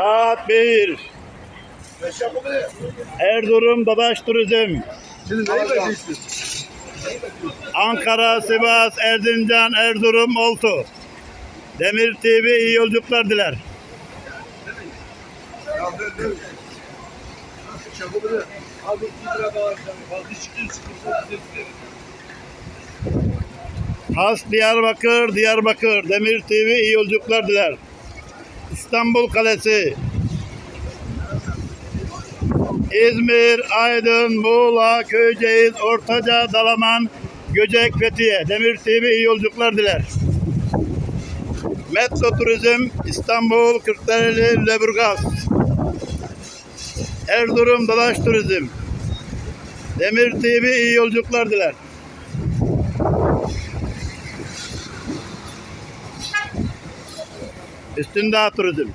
Saat 1. Erzurum Dadaş Turizm. Şimdi neyi bekliyorsun? Ankara, Sivas, Erzincan, Erzurum, Oltu. Demir TV iyi yolculuklar diler. Ya ben de çabuk bile. Abi 2 lira daha alacağım. Fazla çıkıyor sıkıntı bize Has Diyarbakır, Diyarbakır. Demir TV iyi yolculuklar diler. İstanbul Kalesi. İzmir, Aydın, Muğla, Köyceğiz, Ortaca, Dalaman, Göcek, Fethiye. Demir TV iyi yolculuklar diler. Metro Turizm, İstanbul, Kırklareli, Leburgaz. Erzurum, Dalaş Turizm. Demir TV iyi yolculuklar diler. Üstünde Turizm.